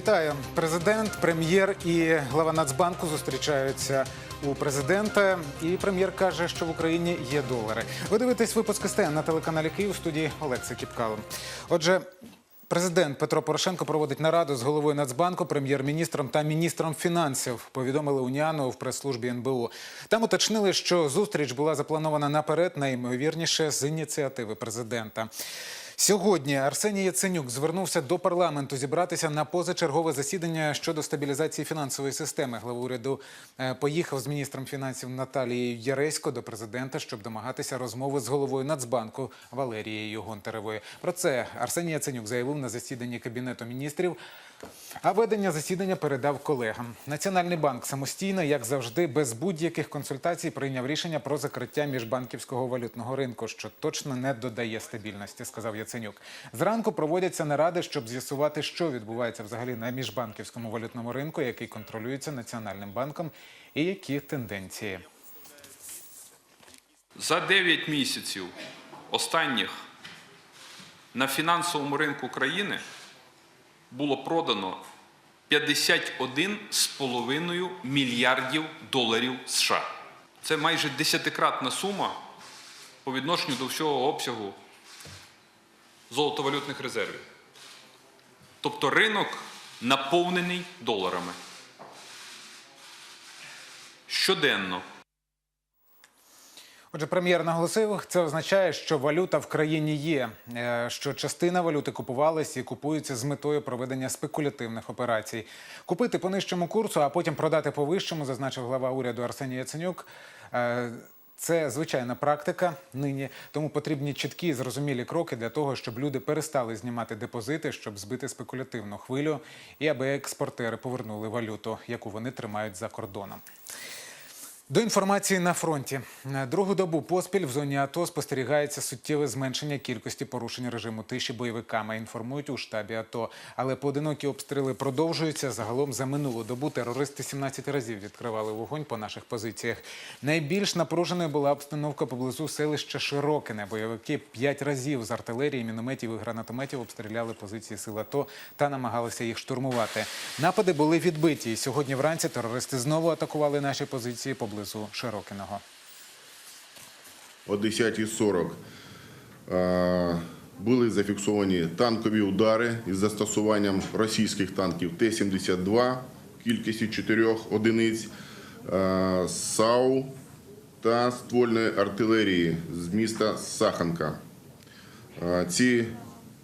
Вітаю, президент, прем'єр і глава Нацбанку зустрічаються у президента. І прем'єр каже, що в Україні є долари. Ви дивитесь випуск СТН на телеканалі Київ у студії Олекса Кіпкало. Отже. Президент Петро Порошенко проводить нараду з головою Нацбанку, прем'єр-міністром та міністром фінансів. Повідомили Уніану в прес-службі НБУ. Там уточнили, що зустріч була запланована наперед, найімовірніше з ініціативи президента. Сьогодні Арсеній Яценюк звернувся до парламенту зібратися на позачергове засідання щодо стабілізації фінансової системи. Глава уряду е, поїхав з міністром фінансів Наталією Яресько до президента, щоб домагатися розмови з головою Нацбанку Валерією Гонтаревою. Про це Арсеній Яценюк заявив на засіданні кабінету міністрів. А ведення засідання передав колегам. Національний банк самостійно, як завжди, без будь-яких консультацій прийняв рішення про закриття міжбанківського валютного ринку, що точно не додає стабільності, сказав Яценюк. Зранку проводяться наради, щоб з'ясувати, що відбувається взагалі на міжбанківському валютному ринку, який контролюється національним банком, і які тенденції. За 9 місяців останніх на фінансовому ринку країни було продано 51,5 мільярдів доларів США. Це майже десятикратна сума по відношенню до всього обсягу золотовалютних резервів. Тобто ринок наповнений доларами. Щоденно Отже, прем'єр наголосив, це означає, що валюта в країні є, е, що частина валюти купувалась і купується з метою проведення спекулятивних операцій. Купити по нижчому курсу, а потім продати по вищому, зазначив глава уряду Арсеній Яценюк. Це звичайна практика нині, тому потрібні чіткі і зрозумілі кроки для того, щоб люди перестали знімати депозити, щоб збити спекулятивну хвилю, і аби експортери повернули валюту, яку вони тримають за кордоном. До інформації на фронті. Другу добу поспіль в зоні АТО спостерігається суттєве зменшення кількості порушень режиму тиші бойовиками. Інформують у штабі АТО. Але поодинокі обстріли продовжуються. Загалом за минулу добу терористи 17 разів відкривали вогонь по наших позиціях. Найбільш напруженою була обстановка поблизу селища Широкине. Бойовики 5 разів з артилерії, мінометів і гранатометів обстріляли позиції сил АТО та намагалися їх штурмувати. Напади були відбиті. Сьогодні вранці терористи знову атакували наші позиції поблизу Широкиного. о 10.40 е, були зафіксовані танкові удари із застосуванням російських танків Т-72 в кількості 4 одиниць, САУ та ствольної артилерії з міста Саханка. Ці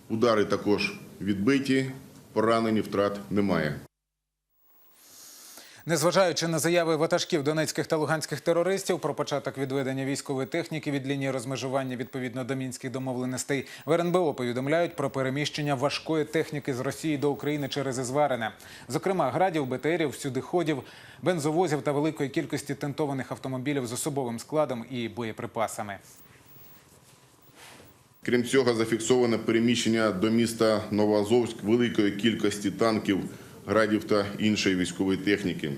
удари також відбиті, поранені втрат немає. Незважаючи на заяви ватажків донецьких та луганських терористів про початок відведення військової техніки від лінії розмежування відповідно до мінських домовленостей, в РНБО повідомляють про переміщення важкої техніки з Росії до України через Ізварине. Зокрема, градів, БТРів, всюдиходів, бензовозів та великої кількості тентованих автомобілів з особовим складом і боєприпасами. Крім цього, зафіксовано переміщення до міста Новоазовськ великої кількості танків, градів та іншої військової техніки.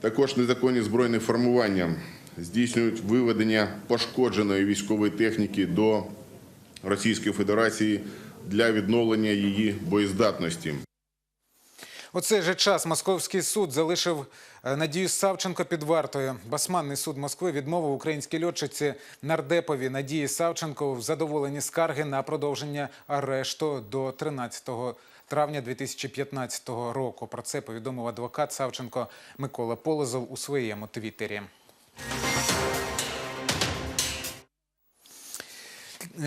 Також незаконні збройні формування здійснюють виведення пошкодженої військової техніки до Російської Федерації для відновлення її боєздатності. У цей же час московський суд залишив е, Надію Савченко під вартою. Басманний суд Москви відмовив українській льотчиці нардепові Надії Савченко в задоволенні скарги на продовження арешту до 13 травня 2015 року. Про це повідомив адвокат Савченко Микола Полозов у своєму твіттері.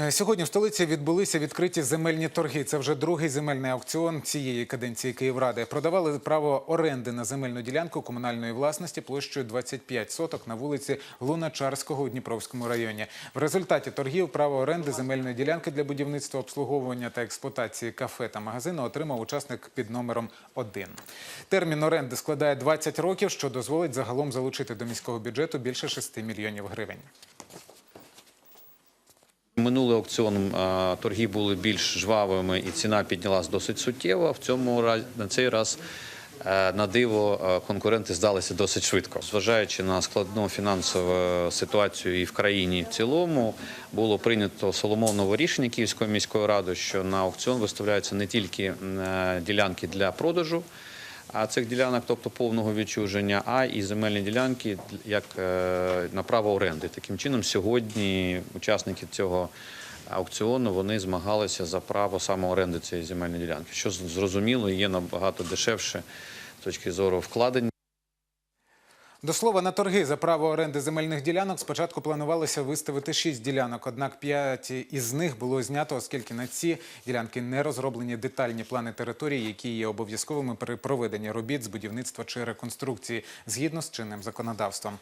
Сьогодні в столиці відбулися відкриті земельні торги. Це вже другий земельний аукціон цієї каденції Київради. Продавали право оренди на земельну ділянку комунальної власності площею 25 соток на вулиці Луначарського у Дніпровському районі. В результаті торгів право оренди земельної ділянки для будівництва, обслуговування та експлуатації кафе та магазину отримав учасник під номером 1. Термін оренди складає 20 років, що дозволить загалом залучити до міського бюджету більше 6 мільйонів гривень. Минулий аукціон торги були більш жвавими і ціна піднялась досить суттєво. В цьому разі на цей раз е, на диво е, конкуренти здалися досить швидко. Зважаючи на складну фінансову ситуацію і в країні в цілому, було прийнято соломонове рішення Київської міської ради, що на аукціон виставляються не тільки е, ділянки для продажу. Цих ділянок, тобто повного відчуження, а і земельні ділянки як е, на право оренди. Таким чином, сьогодні учасники цього аукціону вони змагалися за право саме оренди цієї земельної ділянки, що зрозуміло є набагато дешевше з точки зору вкладень. До слова, на торги за право оренди земельних ділянок спочатку планувалося виставити шість ділянок, однак п'ять із них було знято, оскільки на ці ділянки не розроблені детальні плани території, які є обов'язковими при проведенні робіт з будівництва чи реконструкції згідно з чинним законодавством.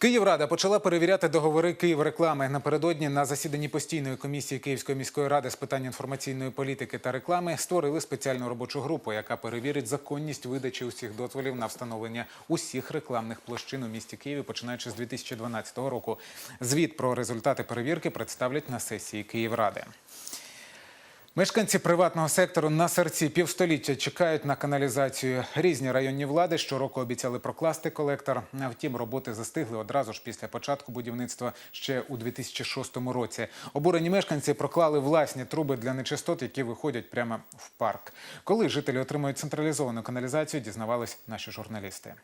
Київрада почала перевіряти договори Київреклами. Напередодні на засіданні постійної комісії Київської міської ради з питань інформаційної політики та реклами створили спеціальну робочу групу, яка перевірить законність видачі усіх дозволів на встановлення усіх рекламних площин у місті Києві, починаючи з 2012 року. Звіт про результати перевірки представлять на сесії Київради. Мешканці приватного сектору на серці півстоліття чекають на каналізацію. Різні районні влади щороку обіцяли прокласти колектор. Втім, роботи застигли одразу ж після початку будівництва ще у 2006 році. Обурені мешканці проклали власні труби для нечистот, які виходять прямо в парк. Коли жителі отримують централізовану каналізацію, дізнавались наші журналісти.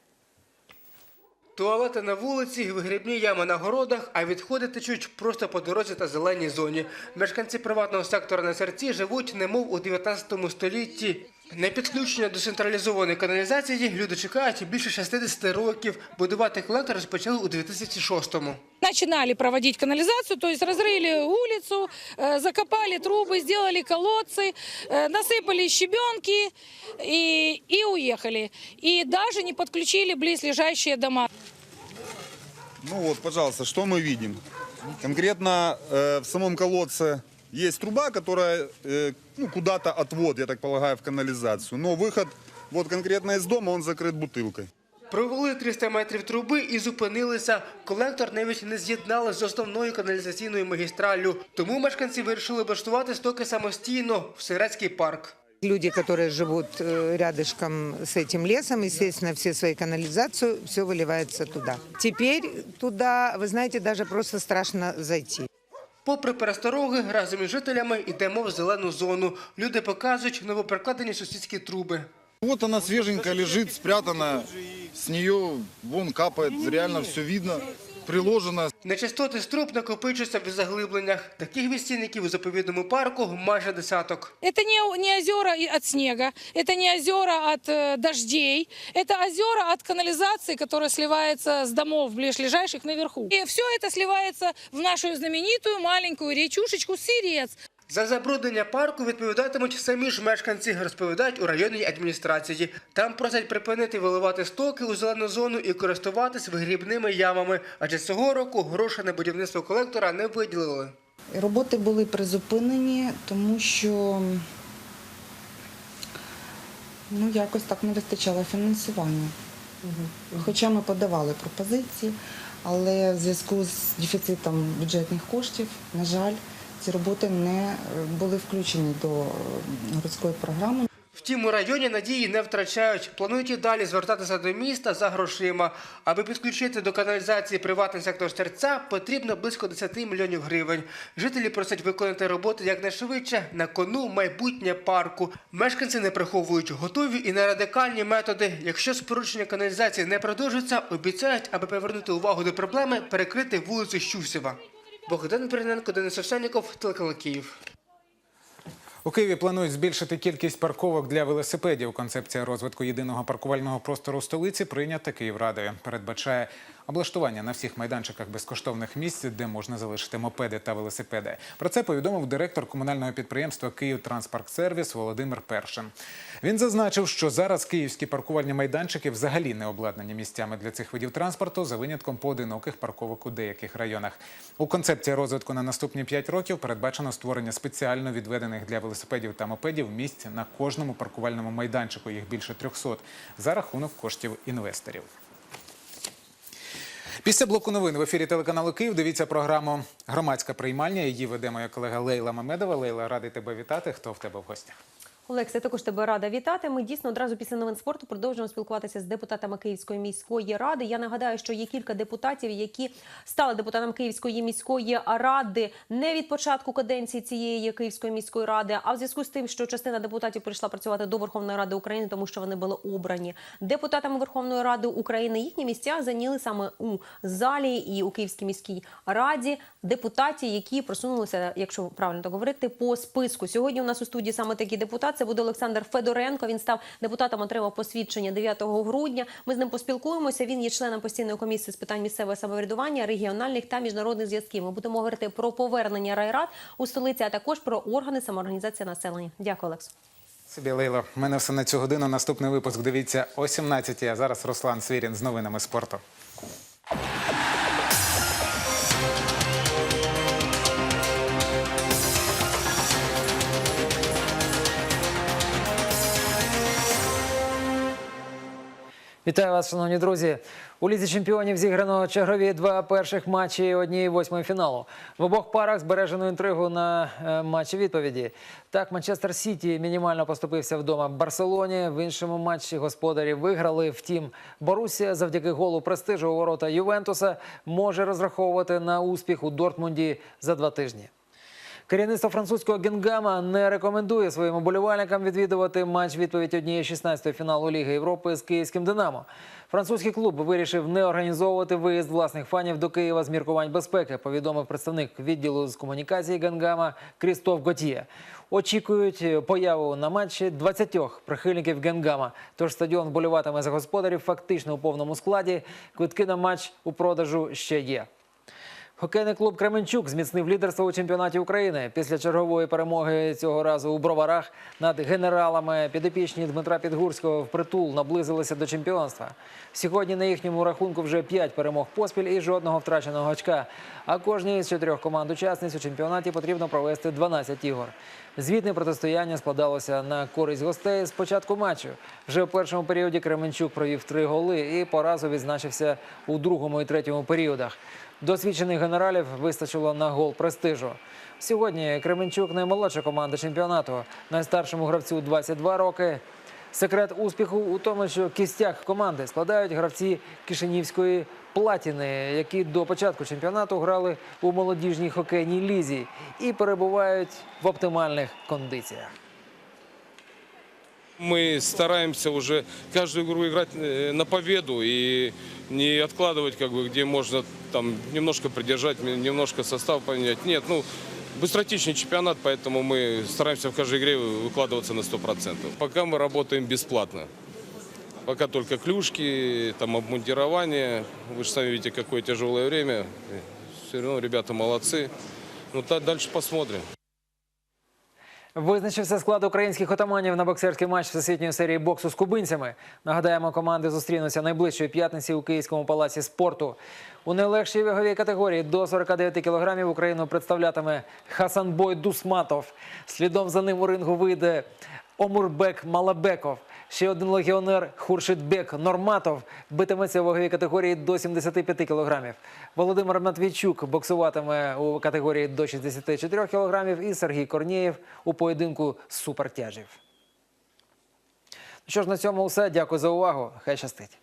Туалети на вулиці, вигрібні ями на городах, а відходи течуть просто по дорозі та зеленій зоні. Мешканці приватного сектора на серці живуть немов у 19 столітті. На підключення до централізованої каналізації люди чекають більше 60 років. Будувати колектор розпочали у 2006-му. начинали проводить канализацию, то есть разрыли улицу, э, закопали трубы, сделали колодцы, э, насыпали щебенки и, и уехали. И даже не подключили близлежащие дома. Ну вот, пожалуйста, что мы видим? Конкретно э, в самом колодце есть труба, которая э, ну, куда-то отвод, я так полагаю, в канализацию. Но выход вот конкретно из дома, он закрыт бутылкой. Провели 300 метрів труби і зупинилися. Колектор навіть не з'єднали з основною каналізаційною магістраллю. Тому мешканці вирішили облаштувати стоки самостійно в Сирецький парк. Люди, которые живут э, рядышком с этим лесом, естественно, все свои канализацию, все выливается туда. Теперь туда, вы знаете, даже просто страшно зайти. Попри перестороги, разом із жителями йдемо в зелену зону. Люди показують новопрокладені сусідські труби. Вот она свеженькая лежит, спрятанная. С нее вон капает, реально все видно, приложено. Нечистоти з труб накопичуються в заглибленнях. Таких відстійників у заповідному парку майже десяток. Это не, не озера и от снега, это не озера от э, дождей, это озера от канализации, которая сливается с домов ближайших наверху. И все это сливается в нашу знаменитую маленькую речушечку Сирец. За забруднення парку відповідатимуть самі ж мешканці, розповідають у районній адміністрації. Там просять припинити виливати стоки у зелену зону і користуватись вигрібними ямами, адже цього року гроші на будівництво колектора не виділили. Роботи були призупинені, тому що ну, якось так не вистачало фінансування. Хоча ми подавали пропозиції, але в зв'язку з дефіцитом бюджетних коштів, на жаль, ці роботи не е, були включені до е, городської програми. Втім, у районі надії не втрачають. Планують і далі звертатися до міста за грошима. Аби підключити до каналізації приватний сектор серця, потрібно близько 10 мільйонів гривень. Жителі просять виконати роботи якнайшвидше на кону майбутнє парку. Мешканці не приховують, готові і на радикальні методи. Якщо споручення каналізації не продовжиться, обіцяють, аби привернути увагу до проблеми, перекрити вулицю Щусєва. Богдан Перененко, Денис Овсяніков, телеканал Київ. У Києві планують збільшити кількість парковок для велосипедів. Концепція розвитку єдиного паркувального простору столиці прийнята Київрадою. Передбачає облаштування на всіх майданчиках безкоштовних місць, де можна залишити мопеди та велосипеди. Про це повідомив директор комунального підприємства Київ Транспарксервіс Володимир Першин. Він зазначив, що зараз київські паркувальні майданчики взагалі не обладнані місцями для цих видів транспорту за винятком поодиноких парковок у деяких районах. У концепції розвитку на наступні 5 років передбачено створення спеціально відведених для велосипедів та мопедів місць на кожному паркувальному майданчику. Їх більше 300, за рахунок коштів інвесторів. Після блоку новин в ефірі телеканалу Київ дивіться програму Громадська приймальня. Її веде моя колега Лейла Мамедова. Лейла, радий тебе вітати. Хто в тебе в гостях? Олекс, я також тебе рада вітати. Ми дійсно одразу після новин спорту продовжуємо спілкуватися з депутатами Київської міської ради. Я нагадаю, що є кілька депутатів, які стали депутатами Київської міської ради не від початку каденції цієї Київської міської ради, а в зв'язку з тим, що частина депутатів прийшла працювати до Верховної Ради України, тому що вони були обрані депутатами Верховної Ради України. Їхні місця зайняли саме у залі і у Київській міській раді депутатів, які просунулися, якщо правильно так говорити, по списку. Сьогодні у нас у студії саме такий депутат. Це буде Олександр Федоренко. Він став депутатом, отримав посвідчення 9 грудня. Ми з ним поспілкуємося. Він є членом постійної комісії з питань місцевого самоврядування, регіональних та міжнародних зв'язків. Ми будемо говорити про повернення райрад у столиці, а також про органи самоорганізації населення. Дякую, Олекс. Собі Лейло. У мене все на цю годину. Наступний випуск дивіться о 17 А зараз Руслан Свірін з новинами спорту. Вітаю вас, шановні друзі. У лізі чемпіонів зіграно чергові два перших матчі однієї восьмої фіналу. В обох парах збережено інтригу на е, матчі відповіді. Так, Манчестер Сіті мінімально поступився вдома Барселоні. В іншому матчі господарі виграли. Втім, Борусія завдяки голу престижу у ворота Ювентуса може розраховувати на успіх у Дортмунді за два тижні. Керівництво французького Генгама не рекомендує своїм уболівальникам відвідувати матч відповідь однієї 16-ї фіналу Ліги Європи з київським Динамо. Французький клуб вирішив не організовувати виїзд власних фанів до Києва з міркувань безпеки. Повідомив представник відділу з комунікації Генгама Крістоф Готіє. Очікують появу на матчі 20 прихильників Генгама. Тож стадіон вболіватиме за господарів фактично у повному складі. Квитки на матч у продажу ще є. Хокейний клуб Кременчук зміцнив лідерство у чемпіонаті України. Після чергової перемоги цього разу у броварах над генералами підопічні Дмитра Підгурського впритул наблизилися до чемпіонства. Сьогодні на їхньому рахунку вже п'ять перемог поспіль і жодного втраченого очка. А кожній з чотирьох команд учасниць у чемпіонаті потрібно провести 12 ігор. Звітне протистояння складалося на користь гостей з початку матчу. Вже у першому періоді Кременчук провів три голи і поразу відзначився у другому і третьому періодах. Досвідчених генералів вистачило на гол престижу. Сьогодні Кременчук наймолодша команда чемпіонату. Найстаршому гравцю 22 роки. Секрет успіху у тому, що кістяк команди складають гравці Кишинівської платіни, які до початку чемпіонату грали у молодіжній хокейній лізі і перебувають в оптимальних кондиціях. Мы стараемся уже каждую игру играть э, на победу и не откладывать, как бы, где можно там немножко придержать, немножко состав поменять. Нет, ну, быстротечный чемпионат, поэтому мы стараемся в каждой игре выкладываться на 100%. Пока мы работаем бесплатно. Пока только клюшки, там обмундирование. Вы же сами видите, какое тяжелое время. Все равно ребята молодцы. Ну, дальше посмотрим. Визначився склад українських отаманів на боксерський матч всесвітньої серії боксу з кубинцями. Нагадаємо, команди зустрінуться найближчої п'ятниці у Київському палаці спорту. У найлегшій ваговій категорії до 49 кілограмів Україну представлятиме Хасанбой Дусматов. Слідом за ним у рингу вийде Омурбек Малабеков. Ще один легіонер Хуршитбек Норматов битиметься у ваговій категорії до 75 кілограмів. Володимир Матвійчук боксуватиме у категорії до 64 кілограмів і Сергій Корнієв у поєдинку супертяжів. Ну Що ж, на цьому все. Дякую за увагу. Хай щастить.